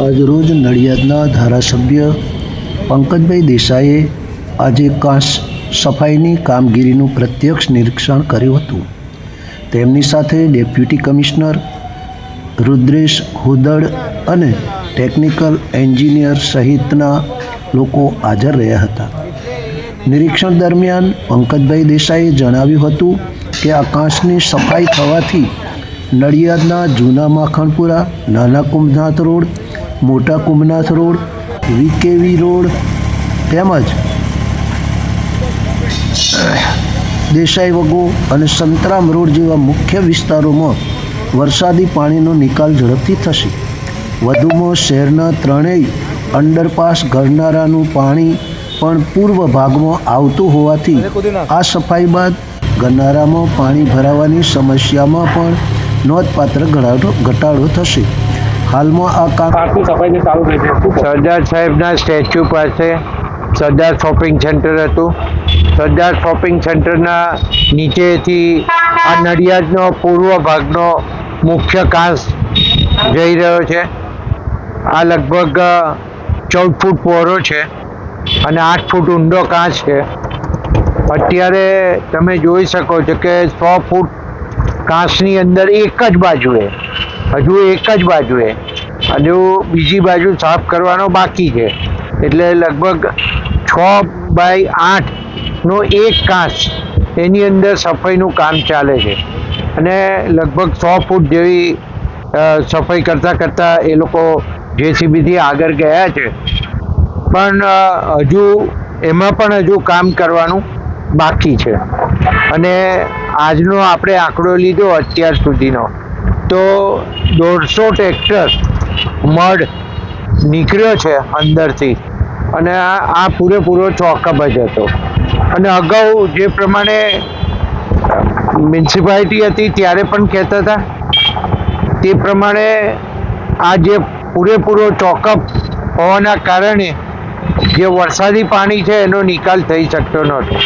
આજરોજ નડિયાદના ધારાસભ્ય પંકજભાઈ દેસાઈએ આજે કાંસ સફાઈની કામગીરીનું પ્રત્યક્ષ નિરીક્ષણ કર્યું હતું. તેમની સાથે ડેપ્યુટી કમિશનર રુદ્રેશ હુદડ અને ટેકનિકલ એન્જિનિયર સહિતના લોકો હાજર રહ્યા હતા. નિરીક્ષણ દરમિયાન પંકજભાઈ દેસાઈએ જણાવ્યું હતું કે આ કાંસની સફાઈ થવાથી નડિયાદના જૂના માખણપુરા, નાના કુંભનાથ રોડ મોટા કુંભનાથ રોડ, વીકેવી રોડ તેમજ દેસાઈ વગો અને સંતરામ રોડ જેવા મુખ્ય વિસ્તારોમાં વરસાદી પાણીનો નિકાલ ઝડપથી થશે. વધુમાં શહેરના ત્રણેય અંડરપાસ ગરનારાનું પાણી પણ પૂર્વ ભાગમાં આવતું હોવાથી આ સફાઈ બાદ ગરનારામાં પાણી ભરાવાની સમસ્યામાં પણ નોંધપાત્ર ઘટાડો થશે. હાલમાં આ ચાલુ થઈ છે સરદાર સાહેબના સ્ટેચ્યુ પાસે સરદાર શોપિંગ સેન્ટર હતું. સરદાર શોપિંગ સેન્ટરના નીચેથી આ નડિયાદનો પૂર્વ ભાગનો મુખ્ય કાંસ જઈ રહ્યો છે. આ લગભગ ચૌદ ફૂટ પહોળો છે અને આઠ ફૂટ ઊંડો કાંસ છે. અત્યારે તમે જોઈ શકો છો કે સો ફૂટ કાંસની અંદર એક જ બાજુએ હજુ એક જ બાજુએ. હજુ બીજી બાજુ સાફ કરવાનો બાકી છે. એટલે લગભગ છ બાય આઠનો એક કાંસ એની અંદર સફાઈનું કામ ચાલે છે. અને લગભગ સો ફૂટ જેવી સફાઈ કરતાં કરતાં એ લોકો જેસીબીથી આગળ ગયા છે. પણ હજુ એમાં પણ હજુ કામ કરવાનું બાકી છે. અને આજનો આપણે આંકડો લીધો અત્યાર સુધીનો. તો દોઢસો ટ્રેક્ટર મડ નીકળ્યો છે અંદરથી. અને આ આ પૂરેપૂરો ચોકઅપ જ હતો. અને અગાઉ જે પ્રમાણે મ્યુનિસિપાલિટી હતી ત્યારે પણ કહેતા હતા, તે પ્રમાણે આ જે પૂરેપૂરો ચોકઅપ હોવાના કારણે જે વરસાદી પાણી છે એનો નિકાલ થઈ શકતો નહોતો.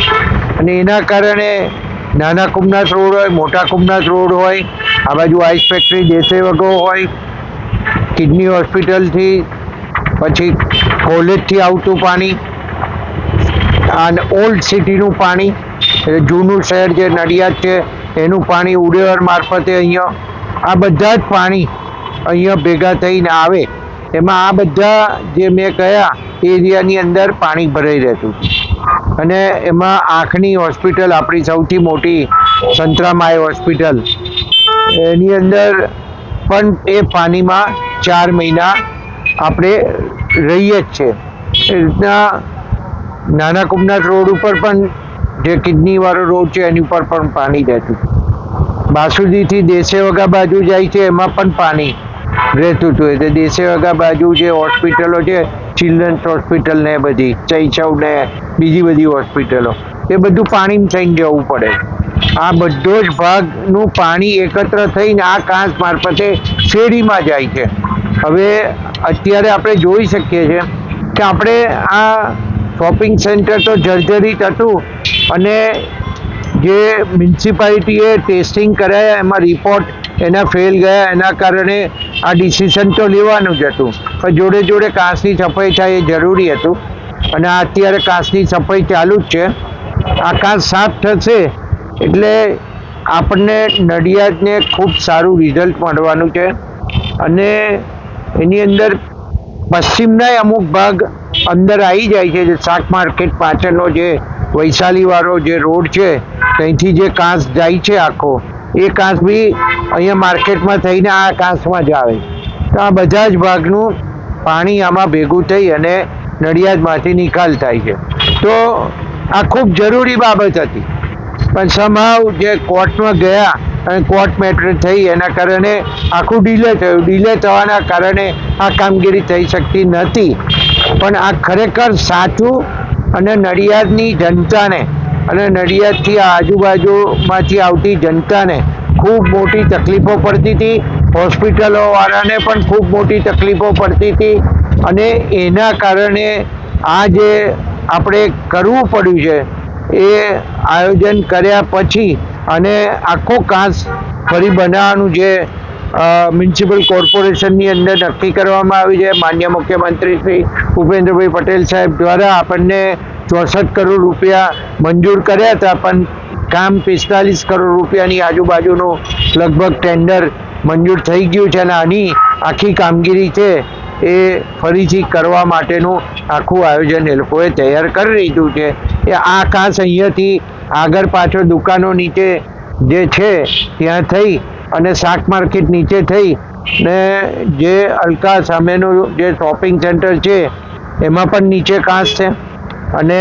અને એના કારણે નાના કુંભનાથ રોડ હોય, મોટા કુંભનાથ રોડ હોય, આ બાજુ આઈસ ફેક્ટરી દેસે વગો હોય, કિડની હોસ્પિટલથી, પછી કોલેજથી આવતું પાણી, અને ઓલ્ડ સિટીનું પાણી, એટલે જૂનું શહેર જે નડિયાદ છે, એનું પાણી ઉડેવર મારફતે અહીંયા, આ બધા જ પાણી અહીંયા ભેગા થઈને આવે. એમાં આ બધા જે મેં કહ્યા એરિયાની અંદર પાણી ભરાઈ રહેતું. અને એમાં આંખની હોસ્પિટલ આપણી સૌથી મોટી સંતરામાય હોસ્પિટલ. એની અંદર પણ એ પાણીમાં ચાર મહિના આપણે રહીએ જ છે. એ રીતના નાના કુમનાથ રોડ ઉપર પણ જે કિડની વાળો રોડ છે એની ઉપર પણ પાણી રહેતું. બાસુદીથી દેશે વગા બાજુ જાય છે એમાં પણ પાણી રહેતું હતું. એટલે દેશે વગા બાજુ જે હોસ્પિટલો છે ચિલ્ડ્રન્સ હોસ્પિટલ ને બધી ચૈચવ ને બીજી બધી હોસ્પિટલો એ બધું પાણીમાં થઈને જવું પડે. આ બધો જ ભાગનું પાણી એકત્ર થઈને આ કાંસ મારફતે શેરીમાં જાય છે. હવે અત્યારે આપણે જોઈ શકીએ છીએ કે આપણે આ શોપિંગ સેન્ટર તો જર્જરિત હતું અને જે મ્યુનિસિપાલિટીએ ટેસ્ટિંગ કરાયા, એમાં રિપોર્ટ એના ફેલ ગયા, એના કારણે આ ડિસિઝન તો લેવાનું જ હતું. પણ જોડે જોડે કાંસની સફાઈ થાય એ જરૂરી હતું. અને અત્યારે કાંસની સફાઈ ચાલુ જ છે. આ કાંસ સાફ થશે એટલે આપણને નડિયાદને ખૂબ સારું રિઝલ્ટ મળવાનું છે. અને એની અંદર પશ્ચિમનાય અમુક ભાગ અંદર આવી જાય છે, જે શાક માર્કેટ પાછળનો જે વૈશાલીવાળો જે રોડ છે, ત્યાંથી જે કાંસ જાય છે આખો, એ કાંસ બી અહીંયા માર્કેટમાં થઈને આ કાંસમાં જ આવે તો આ બધા જ ભાગનું પાણી આમાં ભેગું થઈ અને નડિયાદમાંથી નિકાલ થાય છે. તો આ ખૂબ જરૂરી બાબત હતી. પણ સમાવ જે કોર્ટમાં ગયા અને કોર્ટ મેટર થઈ, એના કારણે આખું ડીલે થયું. ડીલે થવાના કારણે આ કામગીરી થઈ શકતી નથી. પણ આ ખરેખર સાચું અને નડિયાદની જનતાને અને નડિયાદથી આજુબાજુમાંથી આવતી જનતાને ખૂબ મોટી તકલીફો પડતી હતી. હોસ્પિટલોવાળાને પણ ખૂબ મોટી તકલીફો પડતી હતી. અને એના કારણે આ જે આપણે કરવું પડ્યું છે, એ આયોજન કર્યા પછી અને આખો કાંસ ફરી બનાવવાનું જે મ્યુનિસિપલ કોર્પોરેશનની અંદર નક્કી કરવામાં આવી છે. માન્ય મુખ્યમંત્રી શ્રી ભૂપેન્દ્રભાઈ પટેલ સાહેબ દ્વારા આપણને ચોસઠ કરોડ રૂપિયા મંજૂર કર્યા હતા, પણ કામ પિસ્તાલીસ કરોડ રૂપિયાની આજુબાજુનું લગભગ ટેન્ડર મંજૂર થઈ ગયું છે અને આની આખી કામગીરી છે એ ફરીથી કરવા માટેનું આખું આયોજન એ લોકોએ તૈયાર કરી લીધું છે. એ આ કાંસ અહીંયાથી આગળ પાછળ દુકાનો નીચે જે છે, ત્યાં થઈ અને શાક માર્કેટ નીચે થઈ ને જે અલકા સામેનું જે શોપિંગ સેન્ટર છે, એમાં પણ નીચે કાંસ છે અને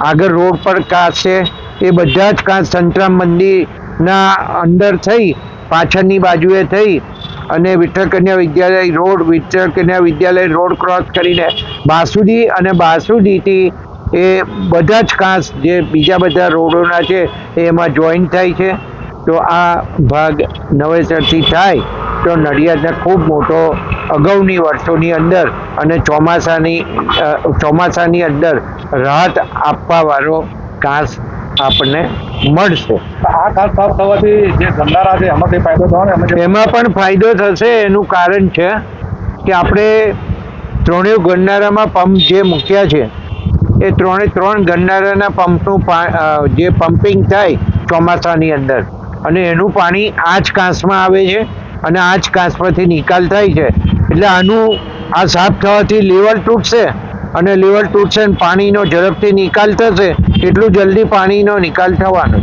આગળ રોડ પર કાંસ છે. એ બધા જ કાંસ સંતરામ મંદિરના અંદર થઈ, પાછળની બાજુએ થઈ અને વિઠ્ઠલ કન્યા વિદ્યાલય રોડ વિઠ્ઠલ કન્યા વિદ્યાલય રોડ ક્રોસ કરીને બાસુદી અને બાસુદીથી એ બધા જ કાંસ જે બીજા બધા રોડોના છે એમાં જોઈન થાય છે. તો આ ભાગ નવેસરથી થાય તો નડિયાદને ખૂબ મોટો અગાઉની વર્ષોની અંદર અને ચોમાસાની ચોમાસાની અંદર રાહત આપવાવાળો ઘાસ આપણને મળશે. આ ખાસ સાફ થવાથી જે ધંધારા છે એમાં કઈ ફાયદો થવાનો એમાં પણ ફાયદો થશે એનું કારણ છે કે આપણે ત્રણેય ગરનારામાં પંપ જે મૂક્યા છે એ ત્રણે ત્રણ ગરનારાના પંપનું જે પમ્પિંગ થાય ચોમાસાની અંદર અને એનું પાણી આ જ કાંસમાં આવે છે અને આ જ કાંસમાંથી નિકાલ થાય છે. એટલે આનું આ સાફ થવાથી લેવલ તૂટશે અને લેવલ તૂટશે અને પાણીનો ઝડપથી નિકાલ થશે. એટલું જલ્દી પાણીનો નિકાલ થવાનો